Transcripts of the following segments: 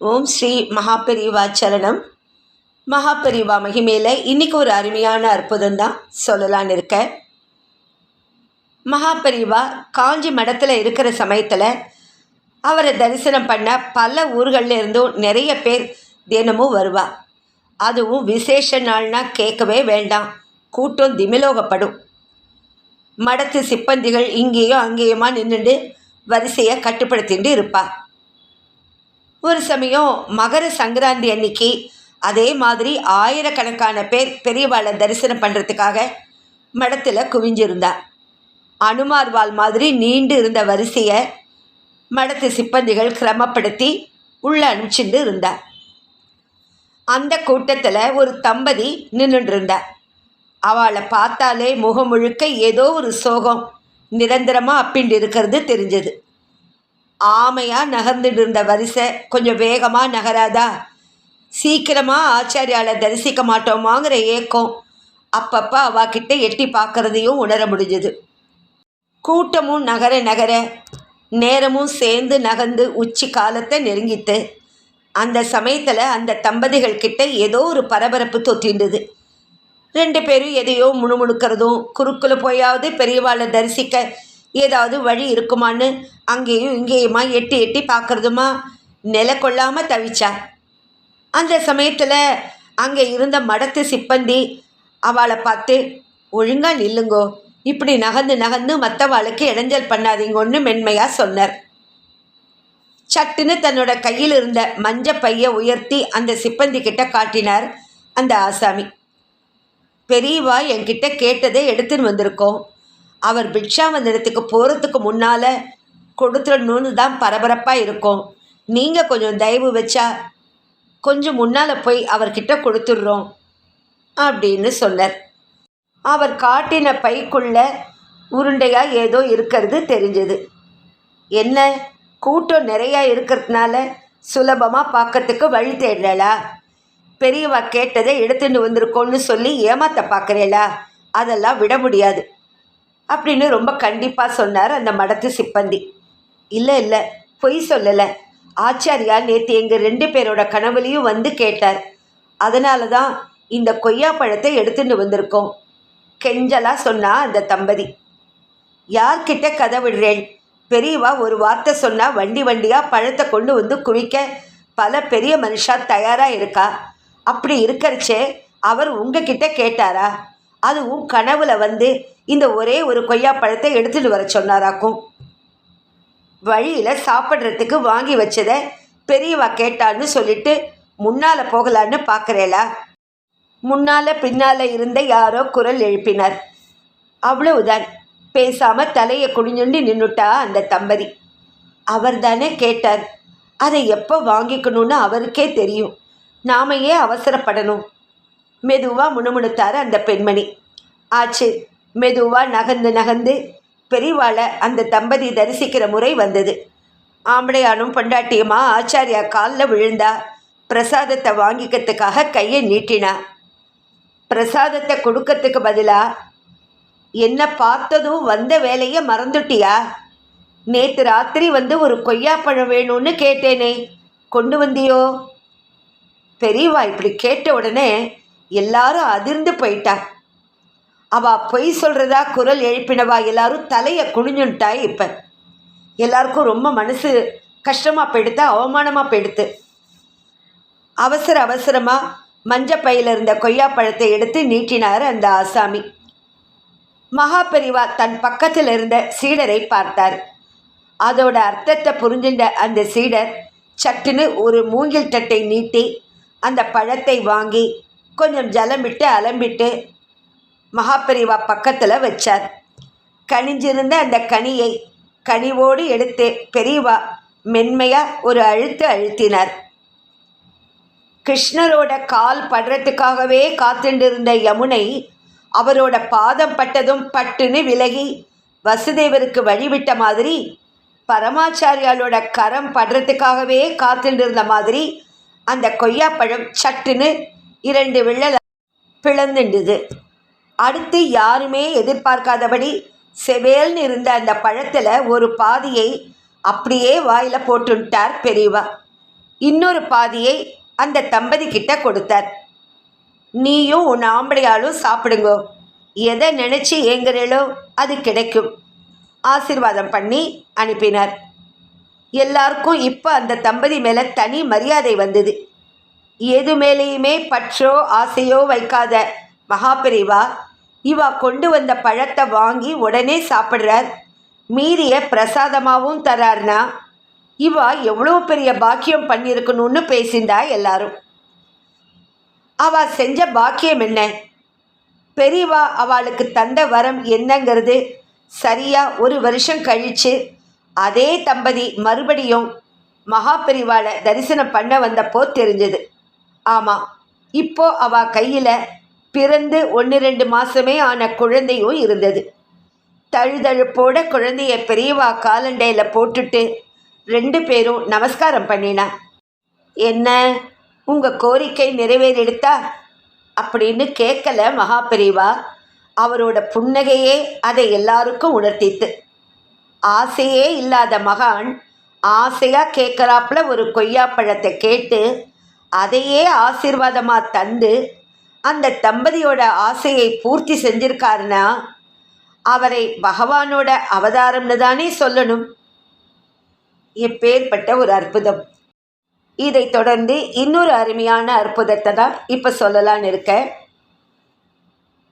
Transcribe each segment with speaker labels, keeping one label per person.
Speaker 1: ஓம் ஸ்ரீ மகாபெரிவா சரணம். மகாபெரிவா மகிமையில் இன்றைக்கி ஒரு அருமையான அற்புதம் தான் சொல்லலான்னு இருக்கேன் மகாபெரிவா காஞ்சி மடத்தில் இருக்கிற சமயத்தில் அவரை தரிசனம் பண்ண பல ஊர்களில் இருந்தும் நிறைய பேர் தினமும் வருவா. அதுவும் விசேஷ நாள்னா கேட்கவே வேண்டாம். கூட்டம் திமிலோகப்படும். மடத்து சிப்பந்திகள் இங்கேயும் அங்கேயுமா நின்றுண்டு வரிசையை கட்டுப்படுத்திட்டு இருப்பாள் ஒரு சமயம் மகர சங்கராந்தி அன்னைக்கு அதே மாதிரி ஆயிரக்கணக்கான பேர் பெரியவாளை தரிசனம் பண்ணுறதுக்காக மடத்தில் குவிஞ்சிருந்தா அனுமார் வால் மாதிரி நீண்டு இருந்த வரிசையை மடத்து சிப்பந்திகள் கிரமப்படுத்தி உள்ளே அனுப்பிச்சுட்டு இருந்தா அந்த கூட்டத்தில் ஒரு தம்பதி நின்றுட்டு அவளை பார்த்தாலே முகம் முழுக்க ஏதோ ஒரு சோகம் நிரந்தரமாக அப்பிண்டு இருக்கிறது தெரிஞ்சது. ஆமையாக நகர்ந்துட்டு இருந்த வரிசை கொஞ்சம் வேகமாக நகராதா? சீக்கிரமாக ஆச்சாரியாலை தரிசிக்க மாட்டோமாங்கிற ஏக்கம் அப்பப்போ அவாக்கிட்ட எட்டி பார்க்கறதையும் உணர முடிஞ்சது. கூட்டமும் நகர நகர நேரமும் சேர்ந்து நகர்ந்து உச்சி காலத்தை நெருங்கிட்டு அந்த சமயத்தில் அந்த தம்பதிகள் கிட்ட ஏதோ ஒரு பரபரப்பு தொத்தின்றது. ரெண்டு பேரும் எதையோ முணுமுணுக்கிறதும் குறுக்கில் போயாவது பெரியவாளை தரிசிக்க ஏதாவது வழி இருக்குமான்னு அங்கேயும் இங்கேயுமா எட்டி எட்டி பார்க்குறதுமா? நில கொள்ளாமல் தவிச்சா? அந்த சமயத்தில் அங்கே இருந்த மடத்து சிப்பந்தி அவளை பார்த்து ஒழுங்காக நில்லுங்கோ. இப்படி நகர்ந்து நகர்ந்து மற்றவாளுக்கு இடைஞ்சல் பண்ணாதீங்கன்னு மென்மையாக சொன்னார். சட்டுன்னு தன்னோட கையில் இருந்த மஞ்ச பையை உயர்த்தி அந்த சிப்பந்தி கிட்ட காட்டினார் அந்த ஆசாமி. பெரியவா என்கிட்ட கேட்டதை எடுத்துன்னு வந்திருக்கோம். அவர் பிக்ஷாவந்தனத்துக்கு போகிறதுக்கு முன்னால் கொடுத்துடணும்னு தான் பரபரப்பாக இருக்கும். நீங்கள் கொஞ்சம் தயவு வச்சா கொஞ்சம் முன்னால் போய் அவர்கிட்ட கொடுத்துட்றோம் அப்படின்னு சொன்னார். அவர் காட்டின பைக்குள்ள உருண்டையாக ஏதோ இருக்கிறது தெரிஞ்சது. என்ன? கூட்டம் நிறையா இருக்கிறதுனால சுலபமாக பார்க்கறதுக்கு வழி தேடலா பெரியவா கேட்டதை எடுத்துட்டு வந்திருக்கோன்னு சொல்லி ஏமாத்த பார்க்குறேளா அதெல்லாம் விட முடியாது. அப்படின்னு ரொம்ப கண்டிப்பாக சொன்னார் அந்த மடத்து சிப்பந்தி. இல்லை இல்லை பொய் சொல்லலை. ஆச்சாரியா நேற்று எங்கள் ரெண்டு பேரோட கனவுலையும் வந்து கேட்டார். அதனால தான் இந்த கொய்யா பழத்தை எடுத்துட்டு வந்திருக்கோம் கெஞ்சலாக சொன்னா அந்த தம்பதி. யார்கிட்ட கதை விடுறேன்? பெரியவா ஒரு வார்த்தை சொன்னால் வண்டி வண்டியாக பழத்தை கொண்டு வந்து குவிக்க பல பெரிய மனுஷா தயாராக இருக்கா? அப்படி இருக்கிறச்சே அவர் உங்ககிட்ட கேட்டாரா? அதுவும் கனவுல வந்து இந்த ஒரே ஒரு கொய்யா பழத்தை எடுத்துட்டு வர சொன்னாராக்கும். வழியில் சாப்பிட்றதுக்கு வாங்கி வச்சதை பெரியவா கேட்டான்னு சொல்லிட்டு முன்னால் போகலான்னு பார்க்குறேளா முன்னால் பின்னால் இருந்த யாரோ குரல் எழுப்பினார். அவ்வளவுதான். பேசாமல் தலையை குடிஞ்சுண்டு நின்றுட்டா அந்த தம்பதி. அவர் தானே கேட்டார். அதை எப்போ வாங்கிக்கணும்னு அவருக்கே தெரியும். நாம ஏன் அவசரப்படணும்? மெதுவாக முணுமுணுத்தார் அந்த பெண்மணி. ஆச்சு மெதுவாக நகர்ந்து நகர்ந்து பெரிவாளை அந்த தம்பதி தரிசிக்கிற முறை வந்தது. ஆம்பளையானும் பொண்டாட்டியுமா ஆச்சாரியா காலில் விழுந்தா பிரசாதத்தை வாங்கிக்கிறதுக்காக கையை நீட்டினா? பிரசாதத்தை கொடுக்கறதுக்கு பதிலாக என்ன பார்த்ததும் வந்த வேலையை மறந்துட்டியா? நேற்று ராத்திரி வந்து ஒரு கொய்யாப்பழம் வேணும்னு கேட்டேனே கொண்டு வந்தியோ? பெரியவா இப்படி கேட்ட உடனே எல்லாரும் அதிர்ந்து போயிட்டா. அவ பொய் சொல்கிறதா குரல் எழுப்பினவா எல்லாரும் தலையை குனிஞ்சுன்ட்டாய் இப்போ. எல்லாருக்கும் ரொம்ப மனசு கஷ்டமாக போயிடுத்து அவமானமாக போயிடுத்து. அவசர அவசரமாக மஞ்ச பையில் இருந்த கொய்யாப்பழத்தை எடுத்து நீட்டினார் அந்த ஆசாமி. மகாபெரிவா தன் பக்கத்தில் இருந்த சீடரை பார்த்தார். அதோட அர்த்தத்தை புரிஞ்சின்ற அந்த சீடர் சட்டுன்னு ஒரு மூங்கில் தட்டை நீட்டி அந்த பழத்தை வாங்கி கொஞ்சம் ஜலம் விட்டு அலம்பிட்டு மகாபெரிவா பக்கத்தில் வச்சார். கனிஞ்சிருந்த அந்த கனியை கனிவோடு எடுத்து பெரியவா மென்மையாக ஒரு அழுத்து அழுத்தினார். கிருஷ்ணரோட கால் படுறதுக்காகவே காத்துண்டிருந்த யமுனை அவரோட பாதம் பட்டதும் பட்டுன்னு விலகி வசுதேவருக்கு வழிவிட்ட மாதிரி பரமாச்சாரியாலோட கரம் படுறதுக்காகவே காத்துண்டிருந்த மாதிரி அந்த கொய்யாப்பழம் சட்டுன்னு இரண்டு விள்ளல் பிளந்துண்டுது. அடுத்து யாருமே எதிர்பார்க்காதபடி செவேல்னு இருந்த அந்த பழத்தில் ஒரு பாதியை அப்படியே வாயில் போட்டுட்டார் பெரியவா. இன்னொரு பாதியை அந்த தம்பதி கிட்ட கொடுத்தார். நீயும் உன் ஆம்பளையாலும் சாப்பிடுங்கோ. எதை நினச்சி ஏங்குறீளோ அது கிடைக்கும். ஆசீர்வாதம் பண்ணி அனுப்பினார். எல்லாருக்கும் இப்போ அந்த தம்பதி மேலே தனி மரியாதை வந்தது. எது மேலேயுமே பற்றோ ஆசையோ வைக்காத மகாபிரிவா இவா கொண்டு வந்த பழத்தை வாங்கி உடனே சாப்பிட்றார். மீறிய பிரசாதமாகவும் தரார்னா இவா எவ்வளோ பெரிய பாக்கியம் பண்ணியிருக்கணும்னு பேசிந்தா எல்லாரும். அவ செஞ்ச பாக்கியம் என்ன? பெரியவா அவளுக்கு தந்த வரம் என்னங்கிறது சரியா ஒரு வருஷம் கழிச்சு அதே தம்பதி மறுபடியும் மகாபெரிவாளை தரிசனம் பண்ண வந்தப்போ தெரிஞ்சது. ஆமாம் இப்போ அவ கையில் பிறந்து ஒன்று ரெண்டு மாசமே ஆன குழந்தையும் இருந்தது. தழுதழுப்போட குழந்தைய பெரியவா காலண்டையில் போட்டுட்டு ரெண்டு பேரும் நமஸ்காரம் பண்ணினா. என்ன? உங்கள் கோரிக்கை நிறைவேறிடுத்தா? அப்படின்னு கேட்கல மகா பெரியவா அவரோட புன்னகையே அதை எல்லாருக்கும் உணர்த்தித்து. ஆசையே இல்லாத மகான் ஆசையாக கேட்குறாப்புல ஒரு கொய்யாப்பழத்தை கேட்டு அதையே ஆசீர்வாதமாக தந்து அந்த தம்பதியோட ஆசையை பூர்த்தி செஞ்சிருக்காருன்னா அவரை பகவானோட அவதாரம்னு தானே சொல்லணும். எப்பேற்பட்ட ஒரு அற்புதம். இதை தொடர்ந்து இன்னொரு அருமையான அற்புதத்தை தான் இப்போ சொல்லலான்னு இருக்கேன்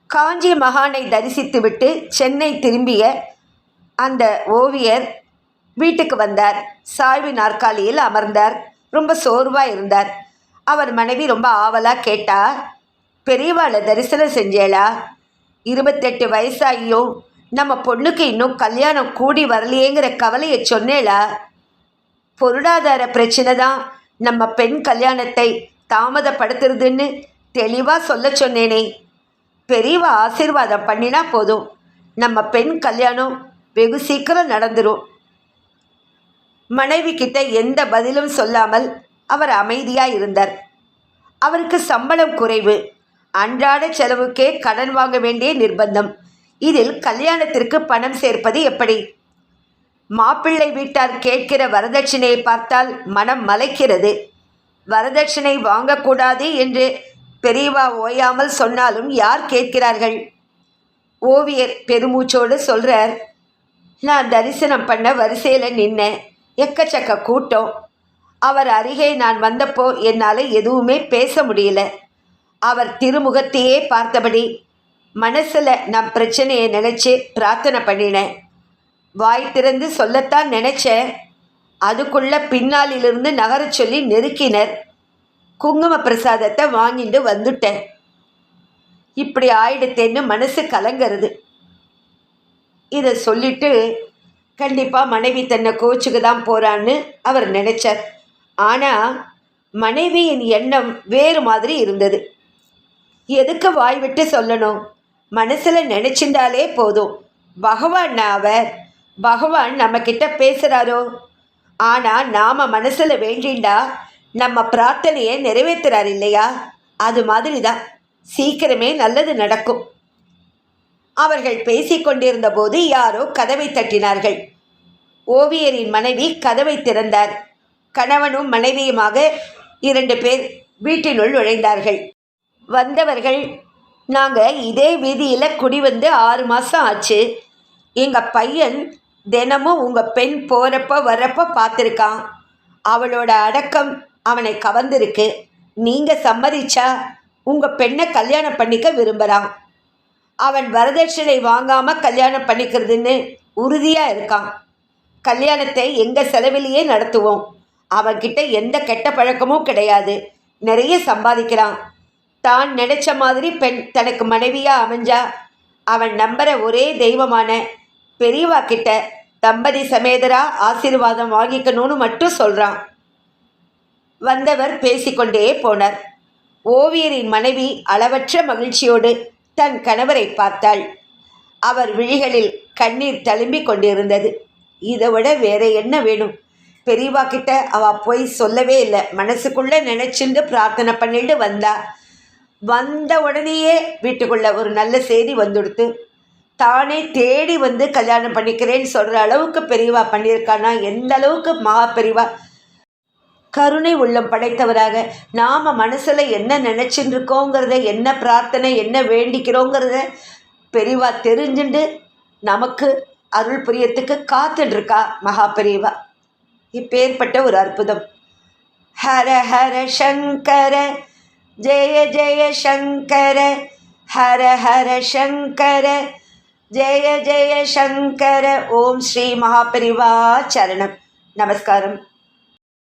Speaker 1: காஞ்சி மகானை தரிசித்துவிட்டு சென்னை திரும்பிய அந்த ஓவியர் வீட்டுக்கு வந்தார். சாய்வு நாற்காலியில் அமர்ந்தார். ரொம்ப சோர்வாக இருந்தார். அவர் மனைவி ரொம்ப ஆவலாக கேட்டா பெரியவாளை தரிசனம் செஞ்சேளா? இருபத்தெட்டு வயசாகியும் நம்ம பொண்ணுக்கு இன்னும் கல்யாணம் கூடி வரலையேங்கிற கவலையை சொன்னேளா? பொருளாதார பிரச்சனை தான் நம்ம பெண் கல்யாணத்தை தாமதப்படுத்துறதுன்னு தெளிவாக சொல்ல சொன்னேனே. பெரியவா ஆசீர்வாதம் பண்ணினா போதும். நம்ம பெண் கல்யாணம் வெகு சீக்கிரம் நடந்துரும். மனைவி கிட்ட எந்த பதிலும் சொல்லாமல் அவர் அமைதியாக இருந்தார் அவருக்கு சம்பளம் குறைவு அன்றாட செலவுக்கே கடன் வாங்க வேண்டிய நிர்பந்தம். இதில் கல்யாணத்திற்கு பணம் சேர்ப்பது எப்படி? மாப்பிள்ளை வீட்டார் கேட்கிற வரதட்சணையை பார்த்தால் மனம் மலைக்கிறது. வரதட்சணை வாங்கக்கூடாது என்று பெரியவா ஓயாமல் சொன்னாலும் யார் கேட்கிறார்கள்? ஓவியர் பெருமூச்சோடு சொல்கிறார் நான் தரிசனம் பண்ண வரிசையில் நின்னேன். எக்கச்சக்க கூட்டம். அவர் அருகே நான் வந்தப்போ என்னால் எதுவுமே பேச முடியல. அவர் திருமுகத்தையே பார்த்தபடி மனசில் நான் பிரச்சனையை நினச்சி பிரார்த்தனை பண்ணினேன். வாய் திறந்து சொல்லத்தான் நினச்சேன். அதுக்குள்ள பின்னாலிலிருந்து நகரச் சொல்லி நெருக்கினர். குங்கும பிரசாதத்தை வாங்கிட்டு வந்துட்டேன். இப்படி ஆயிடுத்தேன்னு மனசு கலங்கிறது. இதை சொல்லிட்டு கண்டிப்பாக மனைவி தன்னை கோச்சுக்கு தான் போகிறான்னு அவர் நினச்சார். ஆனால் மனைவியின் எண்ணம் வேறு மாதிரி இருந்தது. எதுக்கு வாய் விட்டு சொல்லணும்? மனசில் நினச்சிருந்தாலே போதும். பகவான் அவர் பகவான் நம்மக்கிட்ட பேசுகிறாரோ ஆனால் நாம் மனசில் வேண்டிண்டா நம்ம பிரார்த்தனையை நிறைவேற்றுறார் இல்லையா? அது மாதிரி தான் சீக்கிரமே நல்லது நடக்கும். அவர்கள் பேசிக்கொண்டிருந்த போது யாரோ கதவை தட்டினார்கள். ஓவியரின் மனைவி கதவை திறந்தார். கணவனும் மனைவியுமாக இரண்டு பேர் வீட்டினுள் நுழைந்தார்கள். வந்தவர்கள் நாங்கள் இதே வீதியில் குடி வந்து ஆறு மாதம் ஆச்சு. எங்கள் பையன் தினமும் உங்கள் பெண் போகிறப்ப வர்றப்ப பார்த்துருக்கான் அவளோட அடக்கம் அவனை கவர்ந்திருக்கு. நீங்கள் சம்மதிச்சா உங்கள் பெண்ணை கல்யாணம் பண்ணிக்க விரும்புகிறான் அவன் வரதட்சணை வாங்காமல் கல்யாணம் பண்ணிக்கிறதுன்னு உறுதியாக இருக்கான். கல்யாணத்தை எங்கள் செலவிலேயே நடத்துவோம். அவன்கிட்ட எந்த கெட்ட பழக்கமும் கிடையாது. நிறைய சம்பாதிக்கிறான் தான் நினச்ச மாதிரி பெண் தனக்கு மனைவியாக அமைஞ்சா அவன் நம்புற ஒரே தெய்வமான பெரியவா கிட்ட தம்பதி சமேதரா ஆசீர்வாதம் வாங்கிக்கணும்னு மட்டும் சொல்கிறான் வந்தவர் பேசிக்கொண்டே போனார். ஓவியரின் மனைவி அளவற்ற மகிழ்ச்சியோடு தன் கணவரை பார்த்தாள். அவர் விழிகளில் கண்ணீர் தழும்பிக் கொண்டிருந்தது இதை விட வேற என்ன வேணும்? பெரியவா கிட்ட அவ போய் சொல்லவே இல்லை. மனசுக்குள்ளே நினச்சிண்டு பிரார்த்தனை பண்ணிட்டு வந்தா. வந்த உடனேயே வீட்டுக்குள்ள ஒரு நல்ல செய்தி வந்துடுத்து. தானே தேடி வந்து கல்யாணம் பண்ணிக்கிறேன்னு சொல்கிற அளவுக்கு பெரியவா பண்ணியிருக்கானா? எந்த அளவுக்கு மகா பெரியவா? கருணை உள்ளம் படைத்தவராக. நாம் மனசில் என்ன நினச்சின்னு இருக்கோங்கிறத என்ன பிரார்த்தனை என்ன வேண்டிக்கிறோங்கிறத பெரியவா தெரிஞ்சுண்டு நமக்கு அருள் புரியத்துக்கு காத்துட்ருக்கா மகா பெரியவா. இப்பேற்பட்ட ஒரு அற்புதம். ஹர ஹர சங்கர ஜெய ஜெய சங்கர ஹர ஹர சங்கர ஜெய ஜெய சங்கர. ஓம் ஸ்ரீ மகாபரிவா சரணம் நமஸ்காரம்.